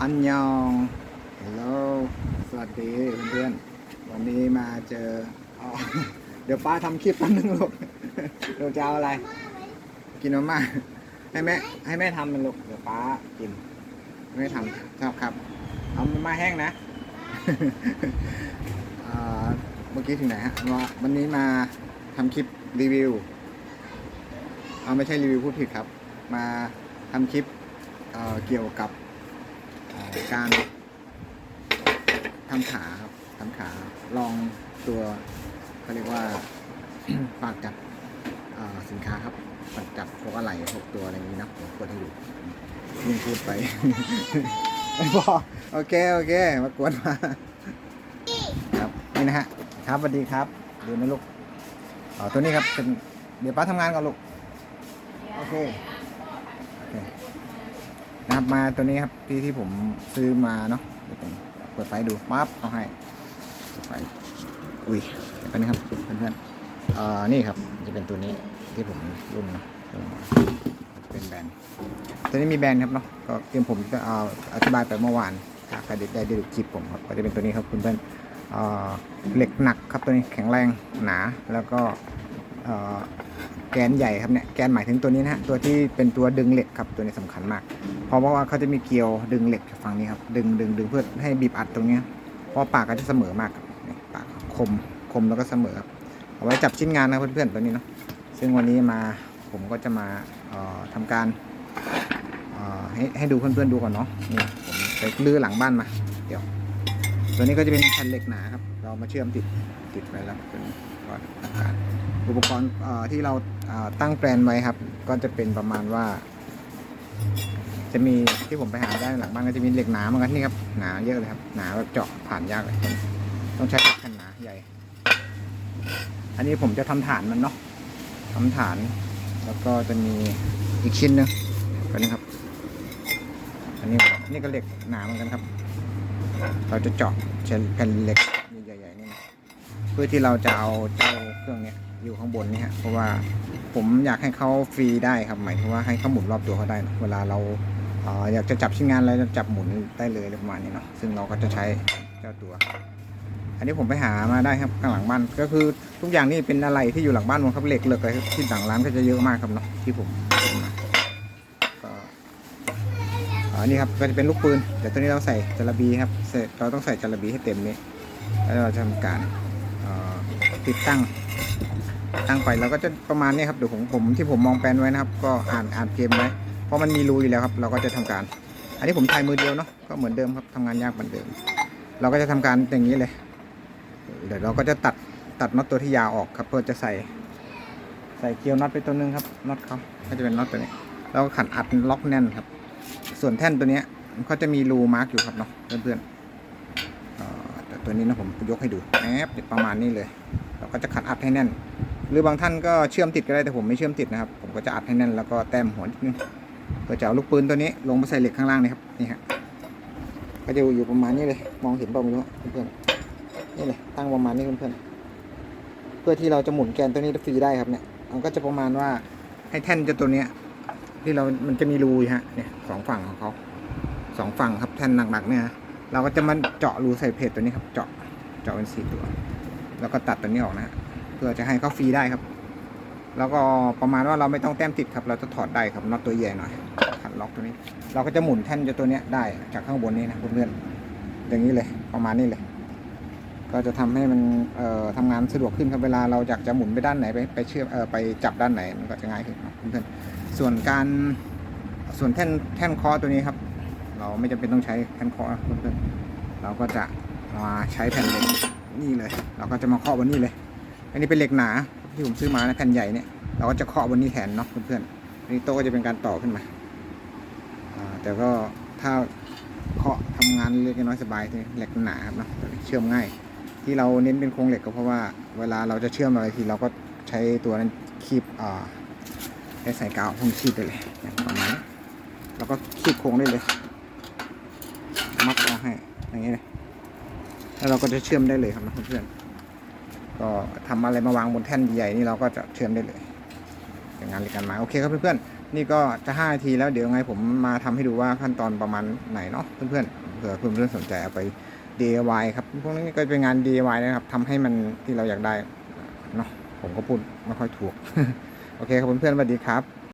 อันยองฮัลโหลสวัสดีเพื่อนๆ วันนี้มาเจออเดี๋ยวป้าทำคลิปแป๊บนึงลูกเราจะเอาอะไร กินมาม่าให้แม่ให้แม่ทำมันลูกเดี๋ยวป้ากินแม่ทำครับครับเอามาม่าแห้งนะเมื่อกี้ถึงไหนฮะว่าวันนี้มาทำคลิปรีวิวเอาไม่ใช่รีวิวพูดผิดครับ มาทำคลิปเเกี่ยวกับ การทำขาครับทำขาลองตัวเขาเรียกว่าฝากจับสินค้าครับฝากจับพวกอะไรพวกตัวอะไรอย่างนี้นะผมกดให้ดูยิ่งพูดไปไม่พอโอเคโอเคมากวนมาครับนี่นะฮะครับสวัสดีครับเดี๋ยวนะลูกอ๋อตัวนี้ครับเป็นเดี๋ยวป้าทำงานก่อนลูกโอเคโอเค นะครับมาตัวนี้ครับที่ที่ผมซื้อมาเนาะเดี๋ยวผมเปิดไฟดูปั๊บเอาให้ไฟอุ้ยเดี๋ยวตัวนี้ครับเพื่อนๆเอ่อนี่ครับจะเป็นตัวนี้ที่ผมรุ่นเนาะเป็นแบรนด์ตัวนี้มีแบรนด์ครับเนาะก็เตรียมผมจะเอาอธิบายไปเมื่อวานถ้าใครได้ได้ดูคลิปผมครับก็จะเป็นตัวนี้ครับเพื่อนๆเอ่อเหล็กหนักครับตัวนี้แข็งแรงหนาแล้วก็เอ่อ แกนใหญ่ครับเนี่ยแกนหมายถึงตัวนี้นะฮะตัวที่เป็นตัวดึงเหล็กครับตัวนี้สำคัญมาก เพราะว่าเขาจะมีเกลียวดึงเหล็กฝั่งนี้ครับดึงดึงดึงเพื่อให้บีบอัดตรงนี้เพราะปากก็จะเสมอมากปากคมคมแล้วก็เสมอครับเอาไว้จับชิ้นงานนะเพื่อนๆตัวนี้เนาะซึ่งวันนี้มาผมก็จะมาออทำการออให้ให้ดูเพื่อนๆดูก่อนเนาะนี่ผมไปลื้อหลังบ้านมาเดี๋ยว ตัวนี้ก็จะเป็นแผ่นเหล็กหนาครับ เรามาเชื่อมติดติดไว้แล้วเป็น ก่อนทำการอุปกรณ์ที่เราตั้งแปลนไว้ครับ ก็จะเป็นประมาณว่า จะมีที่ผมไปหาได้หลังบ้านก็จะมีเหล็กหนาเหมือนกันนี่ครับหนาเยอะเลยครับหนาแบบเจาะผ่านยากเลยต้องใช้แผ่นหนาใหญ่ อันนี้ผมจะทำฐานมันเนาะทำฐาน แล้วก็จะมีอีกชิ้นหนึงก็นี่ครับ อันนี้นี่ก็เหล็กหนาเหมือนกันครับ เราจะเจาะใช้แผ่นเหล็ก เพื่อที่เราจะเอาเจ้าเครื่องเนี้ยอยู่ข้างบนนี่ฮะเพราะว่าผมอยากให้เขาฟรีได้ครับหมายถึงว่าให้เขาหมุนรอบตัวเขาได้นะเวลาเราเออยากจะจับชิ้นงานอะไรจับหมุนได้เลยประมาณนี้เนาะซึ่งเราก็จะใช้เจ้าตัว อันนี้ผมไปหามาได้ครับข้างหลังบ้านก็คือทุกอย่างนี่เป็นอะไรที่อยู่หลังบ้านหมดครับเหล็กเหล็กอะไรที่หลังร้านก็จะเยอะมากครับเนาะที่ผมอมาก็อ่านี่ครับก็จะเป็นลูกปืนแต่ตัวนี้เราใส่จระบีครับเราต้องใส่จระบีให้เต็มนี้แล้วเราจะทำการ ติดตั้งตั้งไปเราก็จะประมาณนี้ครับเดี๋ยวผมผมที่ผมมองแปลนไว้นะครับ ก็อ่านอ่านเกมไว้เพราะมันมีรูอยู่แล้วครับ เราก็จะทำการ อันนี้ผมถ่ายมือเดียวเนาะก็เหมือนเดิมครับทำงานยากเหมือนเดิม เราก็จะทำการอย่างนี้เลย เดี๋ยวเราก็จะตัดตัดน็อตตัวที่ยาวออกครับ เพื่อจะใส่ ใส่เกลียวน็อตไปตัวหนึงครับน็อตเขาก็จะเป็นน็อตตัวนี้แล้วก็ขันอัดล็อกแน่นครับ ส่วนแท่นตัวเนี้ยมันก็จะมีรูมาร์กอยู่ครับเนาะเพื่อนๆแต่ตัวนี้นะผมยกให้ดูแอบประมาณนี้เลย เราก็จะขัดอัดให้แน่น หรือบางท่านก็เชื่อมติดก็ได้แต่ผมไม่เชื่อมติดนะครับ ผมก็จะอัดให้แน่นแล้วก็แต้มหัวนิดนึงเพื่อจะเอาลูกปืนตัวนี้ลงไปใส่เหล็กข้างล่างนี่ครับนี่ฮะก็จะอยู่ประมาณนี้เลย มองเห็นเปล่าไม่รู้เพื่อนๆนี่เลยตั้งประมาณนี้เพื่อนๆเพื่อที่เราจะหมุนแกนตัวนี้ฟรีได้ครับเนี่ยมันก็จะประมาณว่าให้แท่นจะตัวเนี้ย ที่เรา มันจะมีรูฮะเนี่ยสองฝั่งของเขาสองฝั่งครับแท่นหนักๆเนี่ยนะเราก็จะมาเจาะรูใส่เพจตัวนี้ครับ เจาะเจาะเป็นสี่ตัว แล้วก็ตัดตัวนี้ออกนะฮะเพื่อจะให้เขาฟรีได้ครับ แล้วก็ประมาณว่าเราไม่ต้องแต้มติดครับ เราจะถอดได้ครับน็อตตัวใหญ่หน่อยขัดล็อกตัวนี้ เราก็จะหมุนแท่นจะตัวนี้ได้จากข้างบนนี้นะเพื่อนๆอย่างนี้เลยประมาณนี้เลย ก็จะทำให้มันเอ่อทำงานสะดวกขึ้นครับเวลาเราอยากจะหมุนไปด้านไหนไปไปเชื่อมเอ่อไปจับด้านไหนมันก็จะง่ายขึ้นครับเพื่อนๆส่วนการส่วนแท่นแท่นคอตัวนี้ครับ เราไม่จำเป็นต้องใช้แท่นคาะนะเพื่อนๆเราก็จะมาใช้แผ่นเหล็ก นี่เลย เราก็จะมาเคาะบนนี้เลย อันนี้เป็นเหล็กหนาที่ผมซื้อมานะแผ่นใหญ่เนี่ย เราก็จะเคาะบนนี้แทนเนาะเพื่อนๆอันนี้โต๊ะก็จะเป็นการต่อขึ้นมาอ่าแต่ก็ถ้าเคาะทำงานเล็กน้อยสบายเหล็กหนาครับเนาะเชื่อมง่าย ที่เราเน้นเป็นโครงเหล็กก็เพราะว่าเวลาเราจะเชื่อมอะไรทีเราก็ใช้ตัวนั้นคีบอ่าใช้สายกาวพ่นคีบได้เลยอย่างประมาณนี้แล้วก็คีบโครงได้เลยมัดเอาให้อย่างนี้เลย แล้วเราก็จะเชื่อมได้เลยครับนะเพื่อนก็ทำอะไรมาวางบนแท่นใหญ่ๆนี่เราก็จะเชื่อมได้เลยอย่างงานรายการไมาโอเคครับเพื่อนๆนี่ก็จะ5นาทีแล้วเดี๋ยวไงผมมาทำให้ดูว่าขั้นตอนประมาณไหนเนาะเพื่อนๆเผื่อเพื่อนๆสนใจเอาไป DIY ครับพวกนี้ก็เป็นงาน DIY นะครับทำให้มันที่เราอยากได้เนาะผมก็พูดไม่ค่อยถูก โอเคครับเพื่อนๆสวัสดีครับ